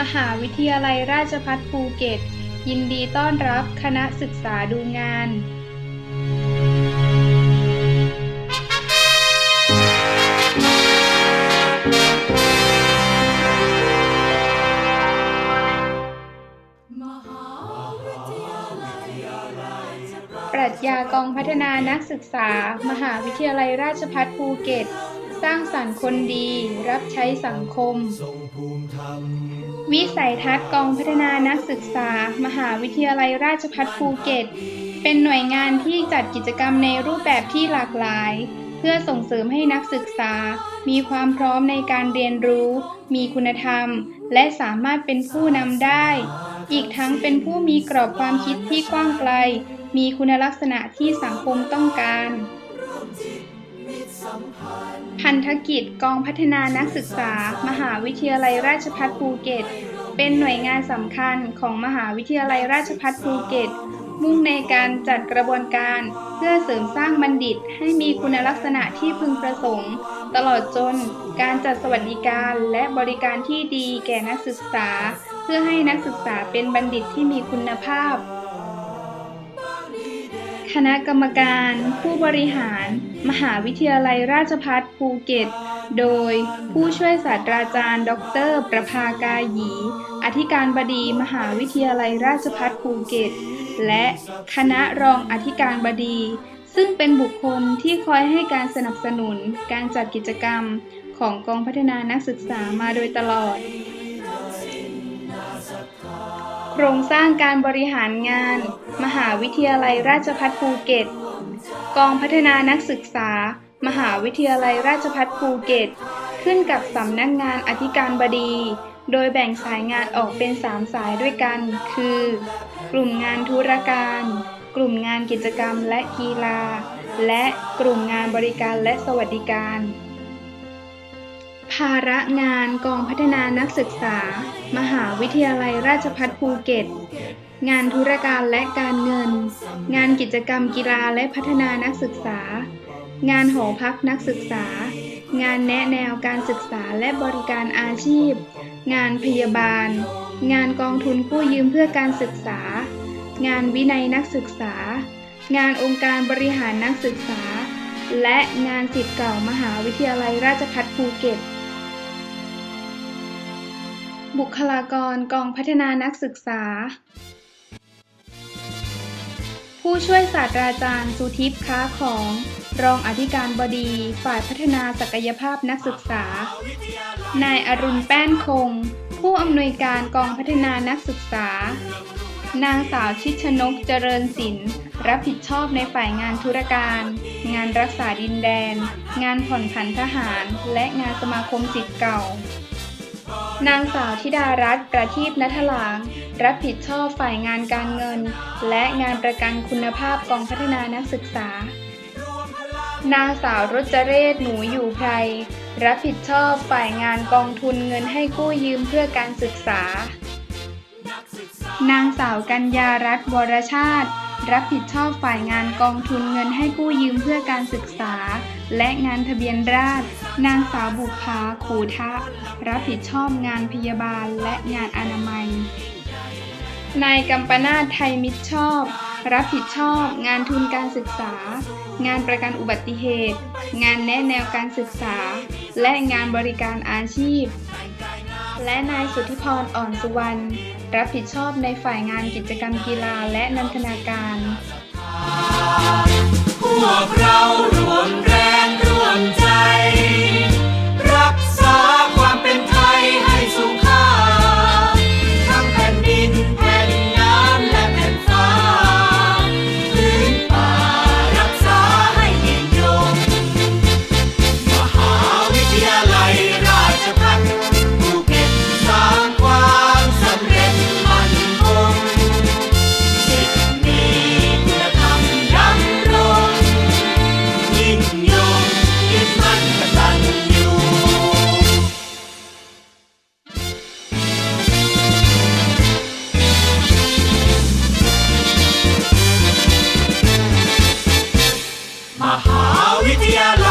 มหาวิทยาลัยราชภัฏภูเก็ต ยินดีต้อนรับคณะศึกษาดูงานปรัชญากองพัฒนานักศึกษา มหาวิทยาลัยราชภัฏภูเก็ต สร้างสรรค์คนดี รับใช้สังคม ทรงภูมิธรรม วิสัยทัศน์กองพัฒนานักศึกษา มหาวิทยาลัยราชภัฏภูเก็ต เป็นหน่วยงานที่จัดกิจกรรมในรูปแบบที่หลากหลาย เพื่อส่งเสริมให้นักศึกษา มีความพร้อมในการเรียนรู้ มีคุณธรรม และสามารถเป็นผู้นำได้ อีกทั้งเป็นผู้มีกรอบความคิดที่กว้างไกล มีคุณลักษณะที่สังคมต้องการ พันธกิจกองพัฒนานักศึกษา มหาวิทยาลัยราชภัฏภูเก็ต เป็นหน่วยงานสำคัญของมหาวิทยาลัยราชภัฏภูเก็ต มุ่งในการจัดกระบวนการ เพื่อเสริมสร้างบัณฑิตให้มีคุณลักษณะที่พึงประสงค์ ตลอดจนการจัดสวัสดิการและบริการที่ดีแก่นักศึกษา เพื่อให้นักศึกษาเป็นบัณฑิตที่มีคุณภาพ คณะกรรมการ ผู้บริหาร มหาวิทยาลัยราชภัฏภูเก็ต โดย ผู้ช่วยศาสตราจารย์ ดร ประภากาหยี อธิการบดีมหาวิทยาลัยราชภัฏภูเก็ต และคณะรองอธิการบดี ซึ่งเป็นบุคคลที่คอยให้การสนับสนุนการจัดกิจกรรมของกองพัฒนานักศึกษามาโดยตลอด โครงสร้างการบริหารงาน มหาวิทยาลัยราชภัฏภูเก็ต กองพัฒนานักศึกษา มหาวิทยาลัยราชภัฏภูเก็ต ขึ้นกับสำนักงงานอธิการบดี โดยแบ่งสายงานออกเป็น 3 สายด้วยกัน คือ กลุ่มงานธุรการ กลุ่มงานกิจกรรมและกีฬา และกลุ่มงานบริการและสวัสดิการ ภาระงานกองพัฒนานักศึกษา มหาวิทยาลัยราชภัฏภูเก็ต งานธุรการและการเงิน งานกิจกรรมกีฬาและพัฒนานักศึกษา งานหอพักนักศึกษา งานแนะแนวการศึกษาและบริการอาชีพ งานพยาบาล งานกองทุนกู้ยืมเพื่อการศึกษา งานวินัยนักศึกษา งานองค์การบริหารนักศึกษา และงานสิทธิ์เก่ามหาวิทยาลัยราชภัฏภูเก็ต บุคลากรกองพัฒนานักศึกษา ผู้ช่วยศาสตราจารย์สุทิพย์ค้าของ รองอธิการบดีฝ่ายพัฒนาศักยภาพนักศึกษา นายอรุณแป้นคง ผู้อำนวยการกองพัฒนานักศึกษา นางสาวชิดชนกเจริญศิลป์รับผิดชอบในฝ่ายงานธุรการ งานรักษาดินแดน งานผ่อนผันทหาร และงานสมาคมสิทธิ์เก่า นางสาวธิดารัตน์ประทีปนัทลาง รับผิดชอบฝ่ายงานการเงิน และงานประกันคุณภาพกองพัฒนานักศึกษา นางสาวรจเรศหนูอยู่ไพรรับผิดชอบฝ่ายงานกองทุนเงินให้กู้ยืมเพื่อการศึกษา นางสาวกัญญารัตน์วรชาติ รับผิดชอบฝ่ายงานกองทุนเงินให้กู้ยืมเพื่อการศึกษา และงานทะเบียนราษฎรนางสาวบุภาขูทะ รับผิดชอบงานพยาบาลและงานอนามัย นายกัมปนาทไทยมิตรชอบ รับผิดชอบ งานทุนการศึกษา งานประกันอุบัติเหตุ งานแนะแนวการศึกษา และงานบริการอาชีพ และนายสุทธิพรอ่อนสุวรรณ รับผิดชอบในฝ่ายงานกิจกรรมกีฬาและนันทนาการ พวกเรารวมแร Gracias.